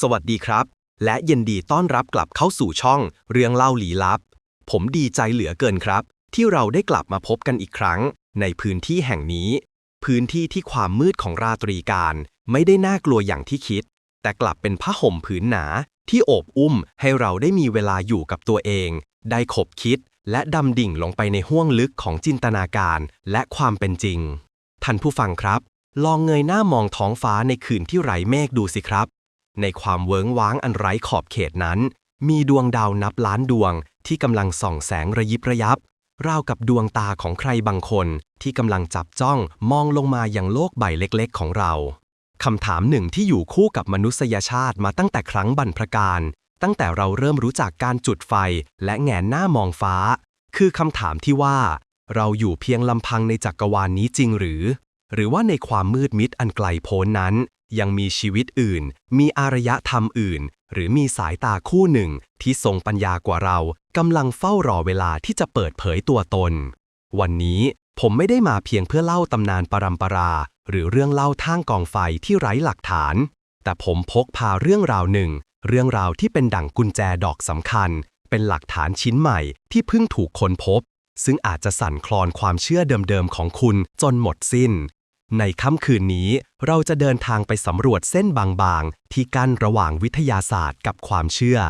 สวัสดีครับ และยินดีต้อนรับกลับเข้าสู่ช่อง เรื่องเล่าลี้ลับ ผมดีใจเหลือเกินครับ ที่เราได้กลับมาพบกันอีกครั้ง ในพื้นที่แห่งนี้ พื้นที่ที่ความมืดของราตรีการไม่ได้น่ากลัวอย่างที่คิด แต่กลับเป็นผ้าห่มผืนหนาที่โอบอุ้มให้เราได้มีเวลาอยู่กับตัวเอง ได้ขบคิด และดำดิ่งลงไปในห้วงลึกของจินตนาการและความเป็นจริง ท่านผู้ฟังครับ ลองเงยหน้ามองท้องฟ้าในคืนที่ไร้เมฆดูสิครับ ในความเวิ้งว้างอันไร้ขอบเขตนั้น มีดวงดาวนับล้านดวงที่กำลังส่องแสงระยิบระยับ ราวกับดวงตาของใครบางคนที่กำลังจับจ้องมองลงมาอย่างโลกใบเล็กๆ ของเราคำถามหนึ่งที่อยู่คู่กับมนุษยชาติมาตั้งแต่ครั้งบรรพการตั้งแต่เราเริ่มรู้จักการจุดไฟและแงนหน้ามองฟ้า คือคำถามที่ว่า เราอยู่เพียงลำพังในจักรวาลนี้จริงหรือ หรือว่าในความมืดมิดอันไกลโพ้นนั้น ยังมีชีวิตอื่น มีอารยธรรมอื่น หรือมีสายตาคู่หนึ่งที่ทรงปัญญากว่าเรากำลังเฝ้ารอเวลาที่จะเปิดเผยตัวตน วันนี้ผมไม่ได้มาเพียงเพื่อเล่าตำนานปรัมปรา หรือเรื่องเล่าทางกองไฟที่ไร้หลักฐาน แต่ผมพกพาเรื่องราวหนึ่ง เรื่องราวที่เป็นดั่งกุญแจดอกสำคัญ เป็นหลักฐานชิ้นใหม่ที่เพิ่งถูกค้นพบ ซึ่งอาจจะสั่นคลอนความเชื่อเดิมๆของคุณจนหมดสิ้น ในค่ำคืนนี้เราจะเดินทางไปสำรวจเส้นบางๆ ที่กั้นระหว่างวิทยาศาสตร์กับความเชื่อ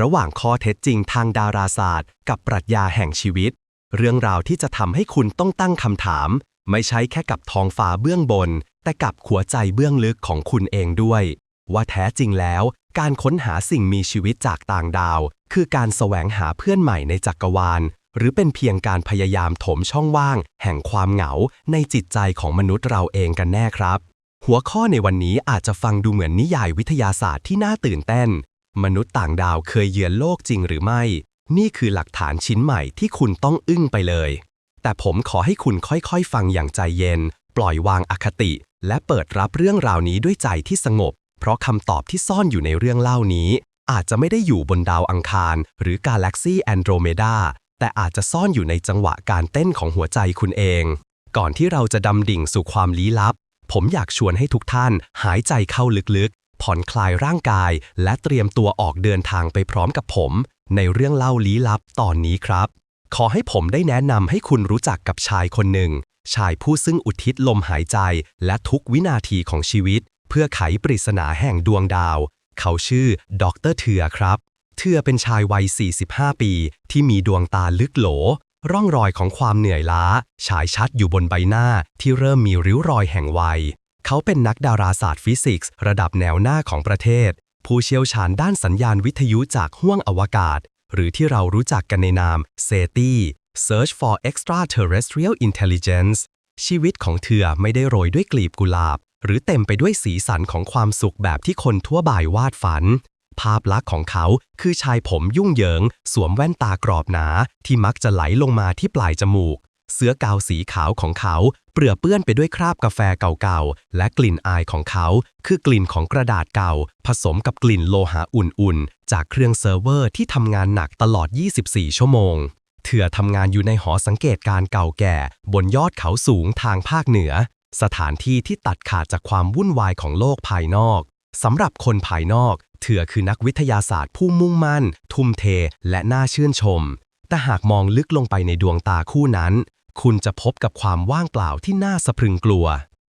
ระหว่างข้อเท็จจริงทางดาราศาสตร์ กับปรัชญาแห่งชีวิต เรื่องราวที่จะทำให้คุณต้องตั้งคำถาม ไม่ใช่แค่กับท้องฟ้าเบื้องบน แต่กับหัวใจเบื้องลึกของคุณเองด้วย ว่าแท้จริงแล้ว การค้นหาสิ่งมีชีวิตจากต่างดาว คือการแสวงหาเพื่อนใหม่ในจักรวาล หรือเป็นเพียงการพยายามถมช่องว่าง แห่งความเหงาในจิตใจของมนุษย์เราเองกันแน่ครับ หัวข้อในวันนี้อาจจะฟังดูเหมือนนิยายวิทยาศาสตร์ที่น่าตื่นเต้น มนุษย์ต่างดาวเคยเยือนโลกจริงหรือไม่ นี่คือหลักฐานชิ้นใหม่ที่คุณต้องอึ้งไปเลย แต่ผมขอให้คุณค่อยๆ ฟังอย่างใจเย็น ปล่อยวางอคติ และเปิดรับเรื่องราวนี้ด้วยใจที่สงบ เพราะคำตอบที่ซ่อนอยู่ในเรื่องเล่านี้อาจจะไม่ได้อยู่บนดาวอังคาร หรือกาแล็กซีแอนโดรเมดา แต่อาจจะซ่อนอยู่ในจังหวะการเต้นของหัวใจคุณเอง ก่อนที่เราจะดำดิ่งสู่ความลี้ลับ ผมอยากชวนให้ทุกท่านหายใจเข้าลึกๆ ผ่อนคลายร่างกาย และเตรียมตัวออกเดินทางไปพร้อมกับผม ในเรื่องเล่าลี้ลับตอนนี้ครับ ขอให้ผมได้แนะนำให้คุณรู้จักกับชายคนหนึ่ง ชายผู้ซึ่งอุทิศลมหายใจ และทุกวินาทีของชีวิต เพื่อไขปริศนาแห่งดวงดาว เขาชื่อดรเถือครับ เถือเป็นชายวัย 45 ปี ที่มีดวงตาลึกโหล ร่องรอยของความเหนื่อยล้า ฉายชัดอยู่บนใบหน้าที่เริ่มมีริ้วรอยแห่งวัย เขาเป็นนักดาราศาสตร์ฟิสิกส์ระดับแนวหน้าของประเทศ ผู้เชี่ยวชาญด้านสัญญาณวิทยุจากห้วงอวกาศ หรือที่เรารู้จักกันในนาม SETI Search for Extraterrestrial Intelligence ชีวิตของเธอไม่ได้โรยด้วยกลีบกุหลาบ หรือเต็มไปด้วยสีสันของความสุขแบบที่คนทั่วบ่ายวาดฝัน ภาพลักษณ์ของเขาคือชายผมยุ่งเหยิง สวมแว่นตากรอบหนา ที่มักจะไหลลงมาที่ปลายจมูก เสื้อกาวสีขาวของเขา เปลือเปื้อนไปด้วยคราบกาแฟเก่าๆ และกลิ่นอายของเขา คือกลิ่นของกระดาษเก่า ผสมกับกลิ่นโลหะอุ่นๆ จากเครื่องเซิร์ฟเวอร์ที่ทำงานหนักตลอด 24 ชั่วโมงเถื่อทำงานอยู่ในหอสังเกตการเก่าแก่ บนยอดเขาสูงทางภาคเหนือ สถานที่ที่ตัดขาดจากความวุ่นวายของโลกภายนอกสำหรับคนภายนอก เถื่อคือนักวิทยาศาสตร์ผู้มุ่งมั่น ทุ่มเท และน่าชื่นชม แต่หากมองลึกลงไปในดวงตาคู่นั้น คุณจะพบกับความว่างเปล่าที่น่าสะพรึงกลัว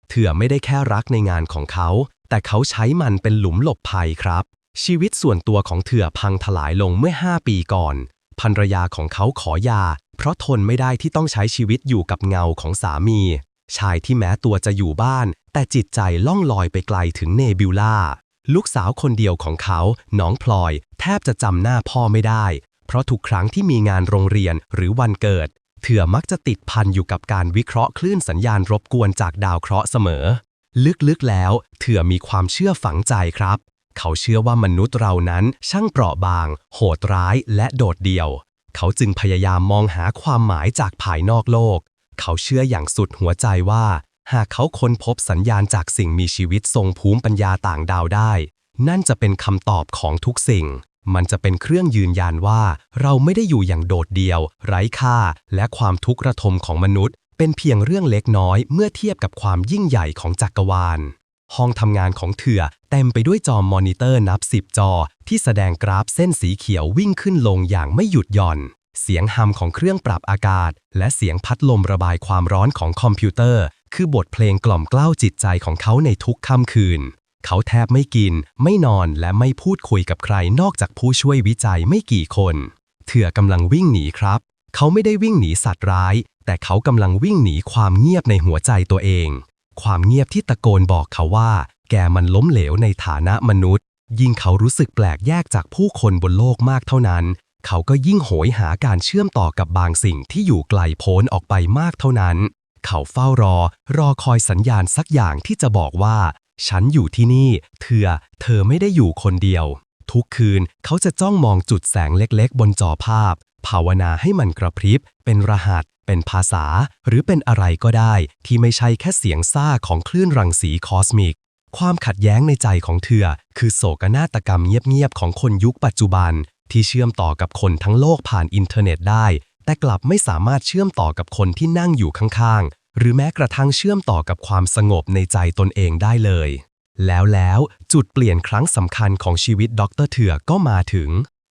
เถื่อไม่ได้แค่รักในงานของเขา แต่เขาใช้มันเป็นหลุมหลบภัยครับ ชีวิตส่วนตัวของเถื่อพังถลายลงเมื่อ 5 ปีก่อนภรรยาของเขาขอหยา เพราะทนไม่ได้ที่ต้องใช้ชีวิตอยู่กับเงาของสามี ชายที่แม้ตัวจะอยู่บ้าน แต่จิตใจล่องลอยไปไกลถึงเนบิวล่า ลูกสาวคนเดียวของเขา น้องพลอย แทบจะจำหน้าพ่อไม่ได้ เพราะทุกครั้งที่มีงานโรงเรียนหรือวันเกิดเถื่อมักจะติดพันอยู่กับการวิเคราะห์คลื่นสัญญาณรบกวนจากดาวเคราะห์เสมอ ลึกๆแล้วเถื่อมีความเชื่อฝังใจครับ เขาเชื่อว่ามนุษย์เรานั้นช่างเปราะบาง โหดร้ายและโดดเดี่ยว เขาจึงพยายามมองหาความหมายจากภายนอกโลก เขาเชื่ออย่างสุดหัวใจว่า หากเขาค้นพบสัญญาณจากสิ่งมีชีวิตทรงภูมิปัญญาต่างดาวได้ นั่นจะเป็นคำตอบของทุกสิ่ง มันจะเป็นเครื่องยืนยันว่า เราไม่ได้อยู่อย่างโดดเดี่ยว ไร้ค่า และความทุกข์ระทมของมนุษย์ เป็นเพียงเรื่องเล็กน้อยเมื่อเทียบกับความยิ่งใหญ่ของจักรวาล ห้องทำงานของเถื่อเต็มไปด้วยจอมอนิเตอร์นับสิบจอ ที่แสดงกราฟเส้นสีเขียววิ่งขึ้นลงอย่างไม่หยุดหย่อนเสียงฮัมของเครื่องปรับอากาศ และเสียงพัดลมระบายความร้อนของคอมพิวเตอร์ คือบทเพลงกล่อมเกล้าจิตใจของเขาในทุกค่ำคืน เขาแทบไม่กิน ไม่นอนและไม่พูดคุยกับใครนอกจากผู้ช่วยวิจัยไม่กี่คน เถื่อกำลังวิ่งหนีครับ เขาไม่ได้วิ่งหนีสัตว์ร้าย แต่เขากำลังวิ่งหนีความเงียบในหัวใจตัวเอง ความเงียบที่ตะโกนบอกเขาว่า แกมันล้มเหลวในฐานะมนุษย์ ยิ่งเขารู้สึกแปลกแยกจากผู้คนบนโลกมากเท่านั้น เขาก็ยิ่งโหยหาการเชื่อมต่อกับบางสิ่งที่อยู่ไกลโพ้นออกไปมากเท่านั้น เขาเฝ้ารอ รอคอยสัญญาณสักอย่างที่จะบอกว่า ฉันอยู่ที่นี่เธอเธอไม่ได้อยู่คนเดียว ทุกคืนเขาจะจ้องมองจุดแสงเล็กๆ บนจอภาพ ภาวนาให้มันกระพริบ เป็นรหัส เป็นภาษา หรือเป็นอะไรก็ได้ ที่ไม่ใช่แค่เสียงซ่าของคลื่นรังสีคอสมิกความขัดแย้งในใจของเธอ คือโศกนาฏกรรมเงียบๆของคนยุคปัจจุบัน ที่เชื่อมต่อกับคนทั้งโลกผ่านอินเทอร์เน็ตได้ แต่กลับไม่สามารถเชื่อมต่อกับคนที่นั่งอยู่ข้างๆ หรือแม้กระทั่งเชื่อมต่อกับความสงบในใจตนเองได้เลย แล้วแล้วจุดเปลี่ยนครั้งสำคัญของชีวิตดรเถื่อก็มาถึง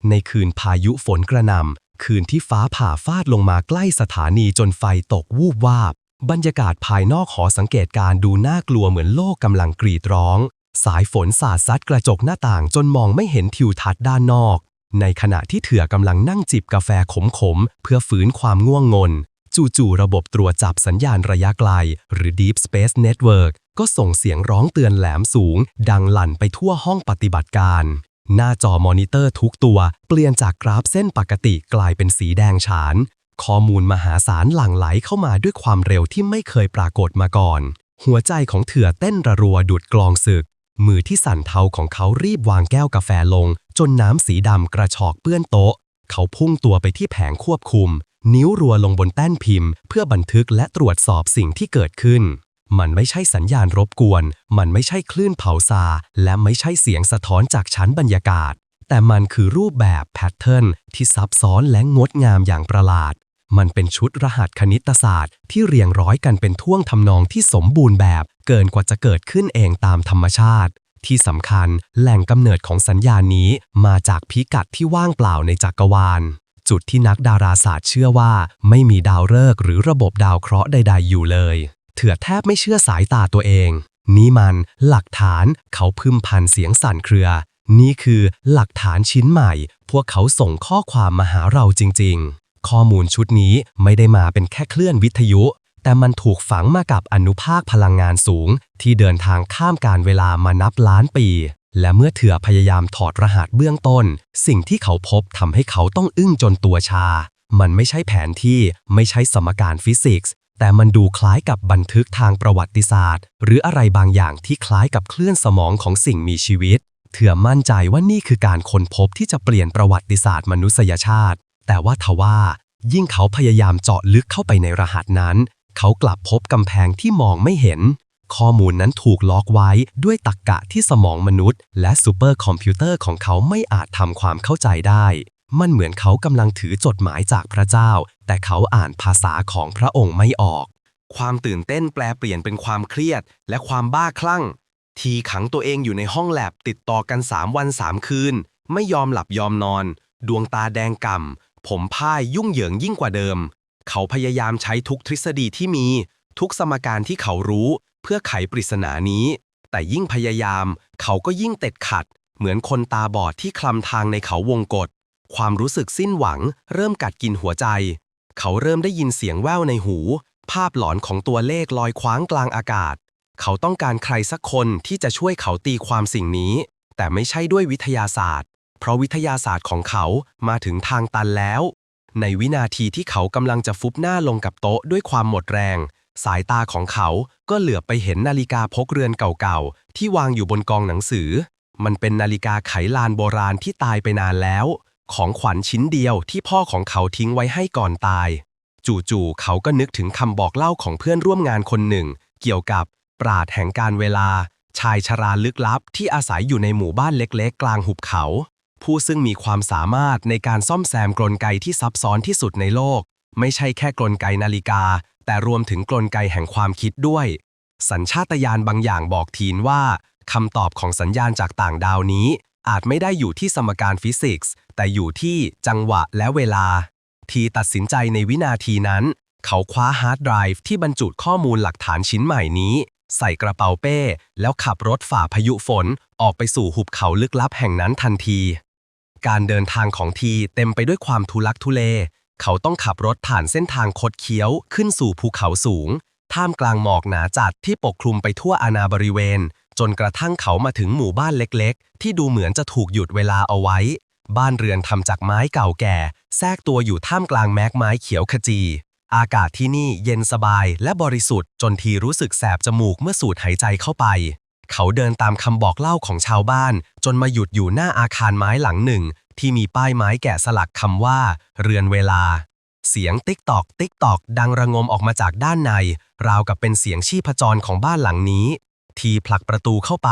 ในคืนพายุฝนกระหน่ำคืนที่ฟ้าผ่าฟาดลงมาใกล้สถานีจนไฟตกวูบวาบ บรรยากาศภายนอกหอสังเกตการณ์ดูน่ากลัวเหมือนโลกกำลังกรีดร้อง สายฝนสาดซัดกระจกหน้าต่างจนมองไม่เห็นทิวทัศน์ด้านนอก ในขณะที่เถื่อกำลังนั่งจิบกาแฟขมๆ เพื่อฝืนความง่วงงน จู่ๆระบบตรวจจับสัญญาณระยะไกล หรือ Deep Space Network ก็ส่งเสียงร้องเตือนแหลมสูง ดังลั่นไปทั่วห้องปฏิบัติการ หน้าจอมอนิเตอร์ทุกตัว เปลี่ยนจากกราฟเส้นปกติกลายเป็นสีแดงฉาน ข้อมูลมหาศาลหลั่งไหลเข้ามาด้วยความเร็วที่ไม่เคยปรากฏมาก่อน หัวใจของเถื่อเต้นระรัวดุดกลองศึก มือที่สั่นเทาของเขารีบวางแก้วกาแฟลง จนน้ำสีดำกระชอกเปื้อนโต๊ะ เขาพุ่งตัวไปที่แผงควบคุม นิ้วรัวลงบนแต้นพิมพ์ เพื่อบันทึกและตรวจสอบสิ่งที่เกิดขึ้น มันไม่ใช่สัญญาณรบกวน มันไม่ใช่คลื่นเผาซา และไม่ใช่เสียงสะท้อนจากชั้นบรรยากาศ แต่มันคือรูปแบบแพทเทิร์นที่ซับซ้อนและงดงามอย่างประหลาด มันเป็นชุดรหัสคณิตศาสตร์ ที่เรียงร้อยกันเป็นท่วงทำนองที่สมบูรณ์แบบ เกินกว่าจะเกิดขึ้นเองตามธรรมชาติ ที่สำคัญแหล่งกำเนิดของสัญญาณนี้มาจากพิกัดที่ว่างเปล่าในจักรวาล จุดที่นักดาราศาสตร์เชื่อว่า ไม่มีดาวฤกษ์หรือระบบดาวเคราะห์ใด ๆ อยู่เลย เถื่อแทบไม่เชื่อสายตาตัวเอง นี่มันหลักฐานเขาพึมพันเสียงสั่นเครือ นี่คือหลักฐานชิ้นใหม่ พวกเขาส่งข้อความมาหาเราจริง ๆ ข้อมูลชุดนี้ไม่ได้มาเป็นแค่เคลื่อนวิทยุ แต่มันถูกฝังมากับอนุภาคพลังงานสูง ที่เดินทางข้ามการเวลามานับล้านปี และเมื่อเถื่อพยายามถอดรหัสเบื้องต้น สิ่งที่เขาพบทำให้เขาต้องอึ้งจนตัวชา มันไม่ใช่แผนที่ไม่ใช่สมการฟิสิกส์ แต่มันดูคล้ายกับบันทึกทางประวัติศาสตร์ หรืออะไรบางอย่างที่คล้ายกับคลื่นสมองของสิ่งมีชีวิต เถื่อมั่นใจว่านี่คือการค้นพบที่จะเปลี่ยนประวัติศาสตร์มนุษยชาติ แต่ว่าทว่ายิ่งเขาพยายามเจาะลึกเข้าไปในรหัสนั้น เขากลับพบกำแพงที่มองไม่เห็น ข้อมูลนั้นถูกล็อกไว้ด้วยตรรกกะที่สมองมนุษย์ และซูเปอร์คอมพิวเตอร์ของเขาไม่อาจทำความเข้าใจได้ มันเหมือนเขากำลังถือจดหมายจากพระเจ้า แต่เขาอ่านภาษาของพระองค์ไม่ออก ความตื่นเต้นแปลเปลี่ยนเป็นความเครียด และความบ้าคลั่ง ทีขังตัวเองอยู่ในห้องแลบติดต่อกัน3วัน3คืน ไม่ยอมหลับยอมนอน ดวงตาแดงก่ำผมพ่ายยุ่งเหยิงยิ่งกว่าเดิม เขาพยายามใช้ทุกทฤษฎีที่มี ทุกสมการที่เขารู้ เพื่อไขปริศนานี้ แต่ยิ่งพยายาม เขาก็ยิ่งเต็ดขัด เหมือนคนตาบอดที่คลำทางในเขาวงกฏความรู้สึกสิ้นหวัง เริ่มกัดกินหัวใจ เขาเริ่มได้ยินเสียงแว่วในหู ภาพหลอนของตัวเลขลอยคว้างกลางอากาศ เขาต้องการใครสักคนที่จะช่วยเขาตีความสิ่งนี้ แต่ไม่ใช่ด้วยวิทยาศาสตร์ เพราะวิทยาศาสตร์ของเขามาถึงทางตันแล้ว ในวินาทีที่เขากำลังจะฟุบหน้าลงกับโต๊ะด้วยความหมดแรง สายตาของเขาก็เหลือบไปเห็นนาฬิกาพกเรือนเก่าๆ ที่วางอยู่บนกองหนังสือ มันเป็นนาฬิกาไขลานโบราณที่ตายไปนานแล้ว ของขวัญชิ้นเดียวที่พ่อของเขาทิ้งไว้ให้ก่อนตาย จู่ๆเขาก็นึกถึงคำบอกเล่าของเพื่อนร่วมงานคนหนึ่ง เกี่ยวกับปราดแห่งการเวลา ชายชราลึกลับที่อาศัยอยู่ในหมู่บ้านเล็กๆ กลางหุบเขา ผู้ซึ่งมีความสามารถในการซ่อมแซมกลไกที่ซับซ้อนที่สุดในโลก ไม่ใช่แค่กลไกนาฬิกา แต่รวมถึงกลไกแห่งความคิดด้วย สัญชาตญาณบางอย่างบอกทีนว่าคำตอบของสัญญาณจากต่างดาวนี้ อาจไม่ได้อยู่ที่สมการฟิสิกส์ แต่อยู่ที่จังหวะและเวลา ทีตัดสินใจในวินาทีนั้น เขาคว้าฮาร์ดไดรฟ์ที่บรรจุข้อมูลหลักฐานชิ้นใหม่นี้ ใส่กระเป๋าเป้ แล้วขับรถฝ่าพายุฝนออกไปสู่หุบเขาลึกลับแห่งนั้นทันที การเดินทางของทีเต็มไปด้วยความทุลักทุเล เขาต้องขับรถผ่านเส้นทางคดเคี้ยวขึ้นสู่ภูเขาสูง ท่ามกลางหมอกหนาจัดที่ปกคลุมไปทั่วอาณาบริเวณ จนกระทั่งเขามาถึงหมู่บ้านเล็กๆ ที่ดูเหมือนจะถูกหยุดเวลาเอาไว้ บ้านเรือนทำจากไม้เก่าแก่ แทรกตัวอยู่ท่ามกลางแมกไม้เขียวขจี อากาศที่นี่เย็นสบายและบริสุทธิ์จนทีรู้สึกแสบจมูกเมื่อสูดหายใจเข้าไป เขาเดินตามคำบอกเล่าของชาวบ้าน จนมาหยุดอยู่หน้าอาคารไม้หลังหนึ่ง ที่มีป้ายไม้แกะสลักคำว่า เรือนเวลา เสียงติ๊กตอก ติ๊กตอกดังระงมออกมาจากด้านใน ราวกับเป็นเสียงชีพจรของบ้านหลังนี้ ทีผลักประตูเข้าไป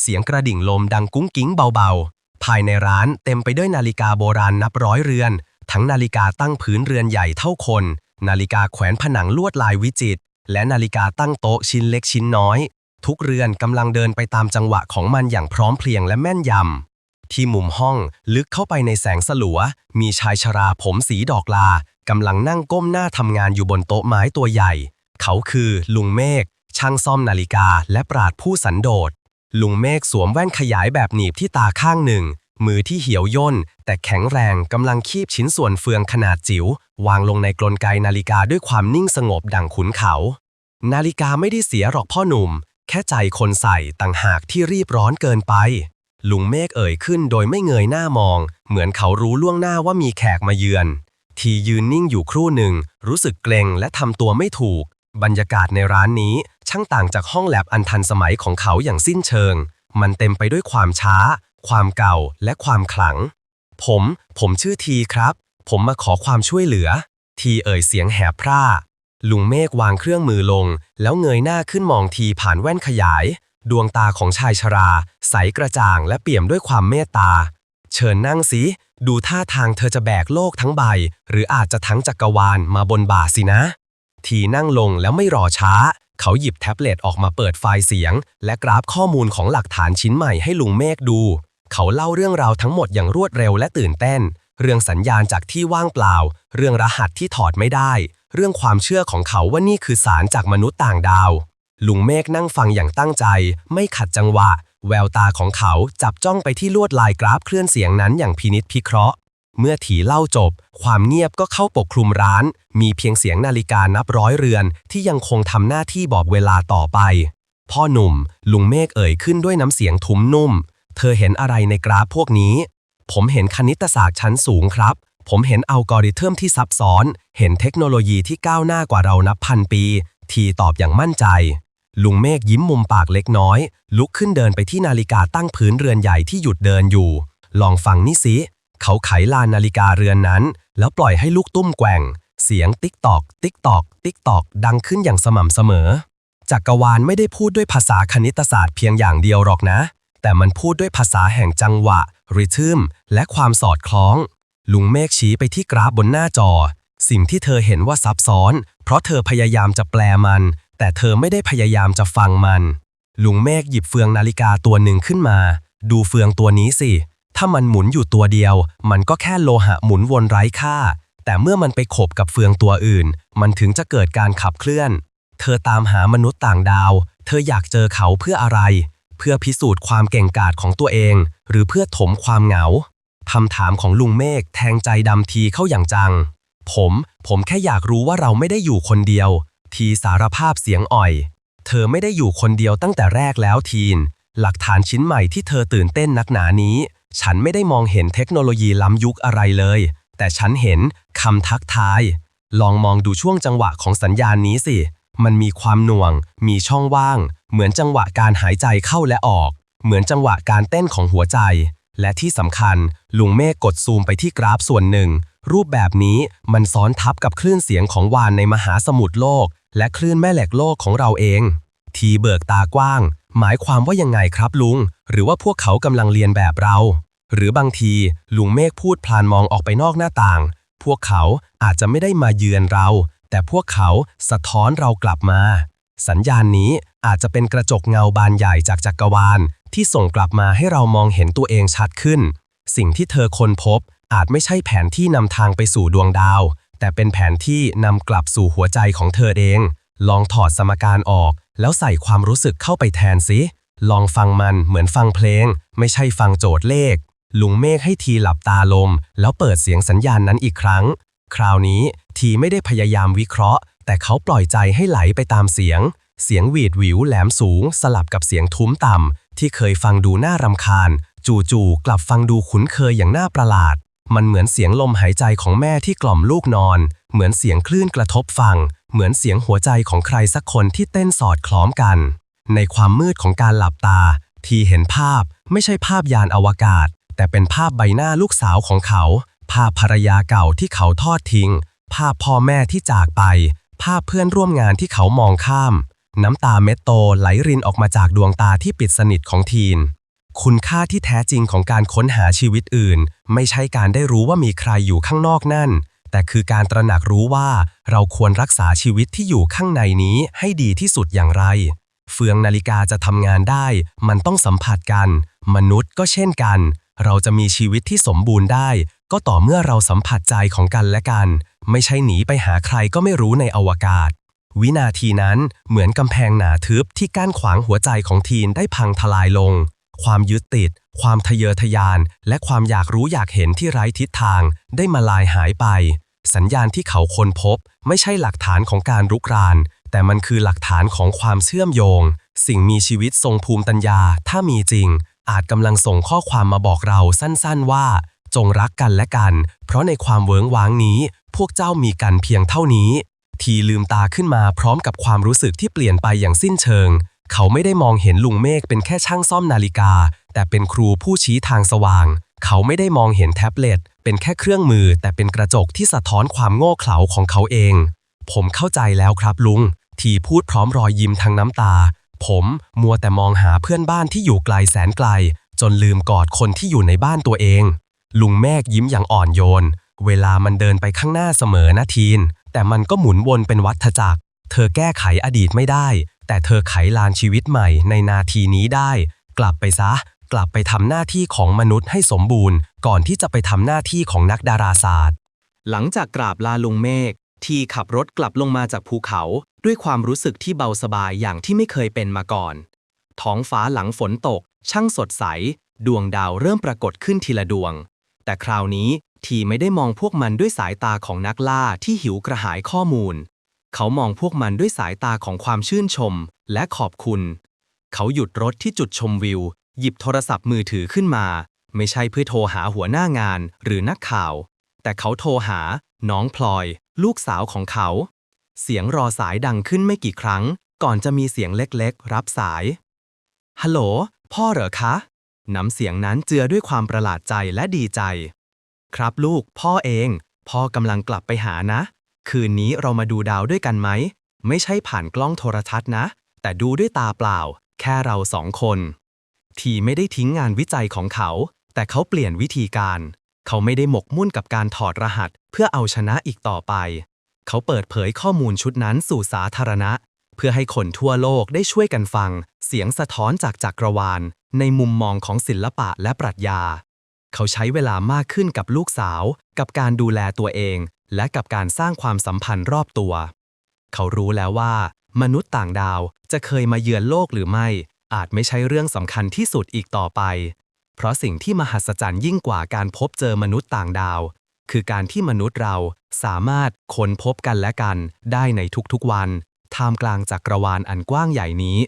เสียงกระดิ่งลมดังกุ้งกิ้งเบาๆ ภายในร้านเต็มไปด้วยนาฬิกาโบราณนับร้อยเรือน ทั้งนาฬิกาตั้งพื้นเรือนใหญ่เท่าคน นาฬิกาแขวนผนังลวดลายวิจิตรและนาฬิกาตั้งโต๊ะชิ้นเล็กชิ้นน้อย ทุกเรือนกำลังเดินไปตามจังหวะของมันอย่างพร้อมเพรียงและแม่นยำ ที่มุมห้องลึกเข้าไปในแสงสลัว มีชายชราผมสีดอกลากำลังนั่งก้มหน้าทำงานอยู่บนโต๊ะไม้ตัวใหญ่ เขาคือลุงเมฆช่างซ่อมนาฬิกาและปราดผู้สันโดษ ลุงเมฆสวมแว่นขยายแบบหนีบที่ตาข้างหนึ่ง มือที่เหี่ยวย่น แต่แข็งแรงกำลังคีบชิ้นส่วนเฟืองขนาดจิ๋ว วางลงในกลไกนาฬิกาด้วยความนิ่งสงบดังขุนเขา นาฬิกาไม่ได้เสียหรอกพ่อหนุ่ม แค่ใจคนใส่ต่างหากที่รีบร้อนเกินไป ลุงเมฆเอ่ยขึ้นโดยไม่เงยหน้ามอง เหมือนเขารู้ล่วงหน้าว่ามีแขกมาเยือน ทียืนนิ่งอยู่ครู่หนึ่ง รู้สึกเกรงและทำตัวไม่ถูก บรรยากาศในร้านนี้ช่างต่างจากห้องแลบอันทันสมัยของเขาอย่างสิ้นเชิง มันเต็มไปด้วยความช้า ความเก่าและความขลัง ผม ผมชื่อทีครับ ผมมาขอความช่วยเหลือ ทีเอ่ยเสียงแหบพร่า ลุงเมฆวางเครื่องมือลง แล้วเงยหน้าขึ้นมองทีผ่านแว่นขยาย ดวงตาของชายชรา ใสกระจ่างและเปี่ยมด้วยความเมตตา เชิญนั่งสิ ดูท่าทางเธอจะแบกโลกทั้งใบ หรืออาจจะทั้งจักรวาลมาบนบ่าสินะ ทีนั่งลงแล้วไม่รอช้า เขาหยิบแท็บเล็ตออกมาเปิดไฟล์เสียง และกราฟข้อมูลของหลักฐานชิ้นใหม่ให้ลุงเมฆดู เขาเล่าเรื่องราวทั้งหมดอย่างรวดเร็วและตื่นเต้น เรื่องสัญญาณจากที่ว่างเปล่า เรื่องรหัสที่ถอดไม่ได้ เรื่องความเชื่อของเขาว่านี่คือสารจากมนุษย์ต่างดาว ลุงเมฆนั่งฟังอย่างตั้งใจ ไม่ขัดจังหวะ แววตาของเขาจับจ้องไปที่ลวดลายกราฟเคลื่อนเสียงนั้นอย่างพินิษพิเคราะห์ เมื่อถีเล่าจบ ความเงียบก็เข้าปกคลุมร้าน มีเพียงเสียงนาฬิกานับร้อยเรือน ที่ยังคงทำหน้าที่บอกเวลาต่อไป พ่อหนุ่ม ลุงเมฆเอ่ยขึ้นด้วยน้ำเสียงทุ้มนุ่ม เธอเห็นอะไรในกราฟพวกนี้ ผมเห็นคณิตศาสตร์ชั้นสูงครับ ผมเห็นอัลกอริทึมที่ซับซ้อน เห็นเทคโนโลยีที่ก้าวหน้ากว่าเรานับพันปี ทีตอบอย่างมั่นใจ ลุงเมฆยิ้มมุมปากเล็กน้อย ลุกขึ้นเดินไปที่นาฬิกาตั้งพื้นเรือนใหญ่ที่หยุดเดินอยู่ ลองฟังนี่สิ เขาไขลานนาฬิกาเรือนนั้น แล้วปล่อยให้ลูกตุ้มแกว่ง เสียงติ๊กตอก ติ๊กตอก ติ๊กตอก ดังขึ้นอย่างสม่ำเสมอ จักรวาลไม่ได้พูดด้วยภาษาคณิตศาสตร์เพียงอย่างเดียวหรอกนะ แต่มันพูดด้วยภาษาแห่งจังหวะริทึมและความสอดคล้อง ลุงเมฆชี้ไปที่กราฟบนหน้าจอ สิ่งที่เธอเห็นว่าซับซ้อน เพราะเธอพยายามจะแปลมัน แต่เธอไม่ได้พยายามจะฟังมัน ลุงเมฆหยิบเฟืองนาฬิกาตัวหนึ่งขึ้นมา ดูเฟืองตัวนี้สิ ถ้ามันหมุนอยู่ตัวเดียว มันก็แค่โลหะหมุนวนไร้ค่า แต่เมื่อมันไปขบกับเฟืองตัวอื่น มันถึงจะเกิดการขับเคลื่อน เธอตามหามนุษย์ต่างดาว เธออยากเจอเขาเพื่ออะไร เพื่อพิสูจน์ความเก่งกาจของตัวเอง หรือเพื่อถมความเหงา คำถามของลุงเมฆแทงใจดำทีเข้าอย่างจัง ผม ผมแค่อยากรู้ว่าเราไม่ได้อยู่คนเดียว ทีสารภาพเสียงอ่อย เธอไม่ได้อยู่คนเดียวตั้งแต่แรกแล้วทีน หลักฐานชิ้นใหม่ที่เธอตื่นเต้นนักหนานี้ ฉันไม่ได้มองเห็นเทคโนโลยีล้ำยุคอะไรเลย แต่ฉันเห็นคำทักทาย ลองมองดูช่วงจังหวะของสัญญาณนี้สิ มันมีความหน่วง มีช่องว่าง เหมือนจังหวะการหายใจเข้าและออก เหมือนจังหวะการเต้นของหัวใจ และที่สำคัญลุงเมฆกดซูมไปที่กราฟส่วนหนึ่ง รูปแบบนี้มันซ้อนทับกับคลื่นเสียงของวานในมหาสมุทรโลก และคลื่นแม่เหล็กโลกของเราเอง ทีเบิกตากว้าง หมายความว่ายังไงครับลุง หรือว่าพวกเขากำลังเรียนแบบเรา หรือบางทีลุงเมฆพูดพลานมองออกไปนอกหน้าต่าง พวกเขาอาจจะไม่ได้มาเยือนเรา แต่พวกเขาสะท้อนเรากลับมา สัญญาณนี้อาจจะเป็นกระจกเงาบานใหญ่จากจักรวาล ที่ส่งกลับมาให้เรามองเห็นตัวเองชัดขึ้น สิ่งที่เธอค้นพบอาจไม่ใช่แผนที่นำทางไปสู่ดวงดาว แต่เป็นแผนที่นำกลับสู่หัวใจของเธอเอง ลองถอดสมการออก แล้วใส่ความรู้สึกเข้าไปแทนสิ ลองฟังมันเหมือนฟังเพลง ไม่ใช่ฟังโจทย์เลข ลุงเมฆให้ทีหลับตาลม แล้วเปิดเสียงสัญญาณนั้นอีกครั้ง คราวนี้ทีไม่ได้พยายามวิเคราะห์ แต่เขาปล่อยใจให้ไหลไปตามเสียง เสียงหวีดหวิวแหลมสูง สลับกับเสียงทุ้มต่ำ ที่เคยฟังดูน่ารำคาญ จู่ๆกลับฟังดูคุ้นเคยอย่างน่าประหลาด มันเหมือนเสียงลมหายใจของแม่ที่กล่อมลูกนอน เหมือนเสียงคลื่นกระทบฟัง เหมือนเสียงหัวใจของใครสักคนที่เต้นสอดคล้องกัน ในความมืดของการหลับตา ทีเห็นภาพไม่ใช่ภาพยานอวกาศ แต่เป็นภาพใบหน้าลูกสาวของเขา ภาพภรรยาเก่าที่เขาทอดทิ้ง ภาพพ่อแม่ที่จากไป ภาพเพื่อนร่วมงานที่เขามองข้าม น้ำตาเม็ดโตไหลรินออกมาจากดวงตาที่ปิดสนิทของทีน คุณค่าที่แท้จริงของการค้นหาชีวิตอื่น ไม่ใช่การได้รู้ว่ามีใครอยู่ข้างนอกนั่น แต่คือการตระหนักรู้ว่าเราควรรักษาชีวิตที่อยู่ข้างในนี้ให้ดีที่สุดอย่างไร เฟืองนาฬิกาจะทำงานได้ มันต้องสัมผัสกัน มนุษย์ก็เช่นกัน เราจะมีชีวิตที่สมบูรณ์ได้ ก็ต่อเมื่อเราสัมผัสใจของกันและกัน ไม่ใช่หนีไปหาใครก็ไม่รู้ในอวกาศ วินาทีนั้นเหมือนกำแพงหนาทึบที่กั้นขวางหัวใจของทีนได้พังทลายลง ความยึดติด ความทะเยอทะยาน และความอยากรู้อยากเห็นที่ไร้ทิศทาง ได้มาลายหายไป สัญญาณที่เขาค้นพบ ไม่ใช่หลักฐานของการรุกราน แต่มันคือหลักฐานของความเชื่อมโยง สิ่งมีชีวิตทรงภูมิปัญญา ถ้ามีจริง อาจกำลังส่งข้อความมาบอกเราสั้นๆว่า จงรักกันและกัน เพราะในความเวิงว้างนี้ พวกเจ้ามีกันเพียงเท่านี้ ทีลืมตาขึ้นมาพร้อมกับความรู้สึกที่เปลี่ยนไปอย่างสิ้นเชิง เขาไม่ได้มองเห็นลุงเมฆเป็นแค่ช่างซ่อมนาฬิกา แต่เป็นครูผู้ชี้ทางสว่าง เขาไม่ได้มองเห็นแท็บเล็ตเป็นแค่เครื่องมือ แต่เป็นกระจกที่สะท้อนความโง่เขลาของเขาเอง ผมเข้าใจแล้วครับลุง ทีพูดพร้อมรอยยิ้มทางน้ำตา ผมมัวแต่มองหาเพื่อนบ้านที่อยู่ไกลแสนไกล จนลืมกอดคนที่อยู่ในบ้านตัวเอง ลุงเมฆยิ้มอย่างอ่อนโยน เวลามันเดินไปข้างหน้าเสมอนะทีน แต่มันก็หมุนวนเป็นวัฏจักร เธอแก้ไขอดีตไม่ได้ แต่เธอไขลานชีวิตใหม่ในนาทีนี้ได้ กลับไปซะ กลับไปทำหน้าที่ของมนุษย์ให้สมบูรณ์ ก่อนที่จะไปทำหน้าที่ของนักดาราศาสตร์ หลังจากกราบลาลุงเมฆทีขับรถกลับลงมาจากภูเขา ด้วยความรู้สึกที่เบาสบายอย่างที่ไม่เคยเป็นมาก่อน ท้องฟ้าหลังฝนตก ช่างสดใส ดวงดาวเริ่มปรากฏขึ้นทีละดวง แต่คราวนี้ทีไม่ได้มองพวกมันด้วยสายตาของนักล่าที่หิวกระหายข้อมูล เขามองพวกมันด้วยสายตาของความชื่นชมและขอบคุณ เขาหยุดรถที่จุดชมวิว หยิบโทรศัพท์มือถือขึ้นมา ไม่ใช่เพื่อโทรหาหัวหน้างานหรือนักข่าว แต่เขาโทรหา น้องพลอย ลูกสาวของเขา เสียงรอสายดังขึ้นไม่กี่ครั้ง ก่อนจะมีเสียงเล็กๆ รับสายฮัลโหลพ่อเหรอคะ น้ำเสียงนั้นเจือด้วยความประหลาดใจและดีใจ ครับลูก พ่อเอง พ่อกำลังกลับไปหานะ คืนนี้เรามาดูดาวด้วยกันไหม ไม่ใช่ผ่านกล้องโทรทัศน์นะ แต่ดูด้วยตาเปล่า แค่เราสองคน ทีไม่ได้ทิ้งงานวิจัยของเขา แต่เขาเปลี่ยนวิธีการ เขาไม่ได้หมกมุ่นกับการถอดรหัส เพื่อเอาชนะอีกต่อไป เขาเปิดเผยข้อมูลชุดนั้นสู่สาธารณะ เพื่อให้คนทั่วโลกได้ช่วยกันฟัง เสียงสะท้อนจากจักรวาล ในมุมมองของศิลปะและปรัชญา เขาใช้เวลามากขึ้นกับลูกสาว กับการดูแลตัวเอง และกับการสร้างความสัมพันธ์รอบตัว เขารู้แล้วว่า มนุษย์ต่างดาวจะเคยมาเยือนโลกหรือไม่ อาจไม่ใช่เรื่องสำคัญที่สุดอีกต่อไป เพราะสิ่งที่มหัศจรรย์ยิ่งกว่าการพบเจอมนุษย์ต่างดาว คือการที่มนุษย์เราสามารถค้นพบกันและกันได้ในทุกๆวัน ท่ามกลางจักรวาลอันกว้างใหญ่นี้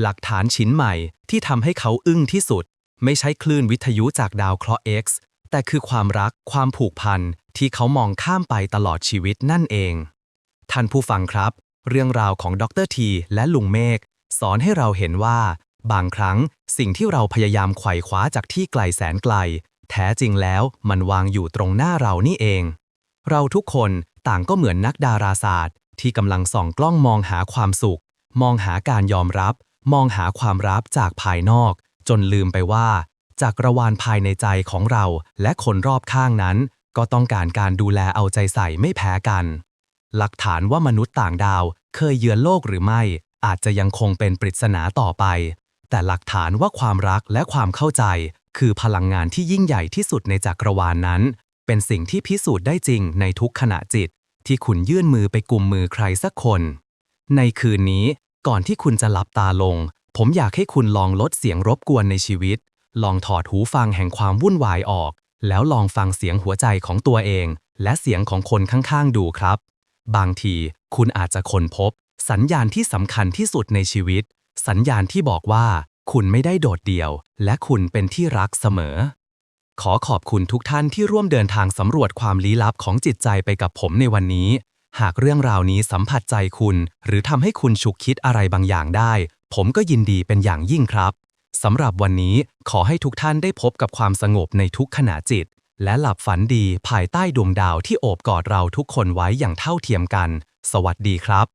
หลักฐานชิ้นใหม่ที่ทำให้เขาอึ้งที่สุด ไม่ใช่คลื่นวิทยุจากดาวเคราะห์ X แต่คือความรักความผูกพันที่เขามองข้ามไปตลอดชีวิตนั่นเอง ท่านผู้ฟังครับ เรื่องราวของดรทีและลุงเมฆสอนให้เราเห็นว่า บางครั้งสิ่งที่เราพยายามไขว่คว้าจากที่ไกลแสนไกล แท้จริงแล้วมันวางอยู่ตรงหน้าเรานี่เอง เราทุกคนต่างก็เหมือนนักดาราศาสตร์ ที่กำลังส่องกล้องมองหาความสุข มองหาการยอมรับ มองหาความรับจากภายนอก จนลืมไปว่า จากกระวานภายในใจของเราและคนรอบข้างนั้น ก็ต้องการการดูแลเอาใจใส่ไม่แพ้กัน หลักฐานว่ามนุษย์ต่างดาวเคยเยือนโลกหรือไม่ อาจจะยังคงเป็นปริศนาต่อไป แต่หลักฐานว่าความรักและความเข้าใจ คือพลังงานที่ยิ่งใหญ่ที่สุดในจักรวาลนนั้น เป็นสิ่งที่พิสูจน์ได้จริงในทุกขณะจิต ที่คุณยื่นมือไปกุมมือใครสักคน ในคืนนี้ก่อนที่คุณจะหลับตาลง ผมอยากให้คุณลองลดเสียงรบกวนในชีวิต ลองถอดหูฟังแห่งความวุ่นวายออก แล้วลองฟังเสียงหัวใจของตัวเอง และเสียงของคนข้างๆดูครับ บางทีคุณอาจจะค้นพบ สัญญาณที่สำคัญที่สุดในชีวิต สัญญาณที่บอกว่า คุณไม่ได้โดดเดี่ยว และคุณเป็นที่รักเสมอ ขอขอบคุณทุกท่านที่ร่วมเดินทางสำรวจความลี้ลับของจิตใจไปกับผมในวันนี้ หากเรื่องราวนี้สัมผัสใจคุณ หรือทำให้คุณฉุกคิดอะไรบางอย่างได้ ผมก็ยินดีเป็นอย่างยิ่งครับสำหรับวันนี้ขอให้ทุกท่านได้พบกับความสงบในทุกขณะจิต และหลับฝันดีภายใต้ดวงดาวที่โอบกอดเราทุกคนไว้อย่างเท่าเทียมกัน สวัสดีครับ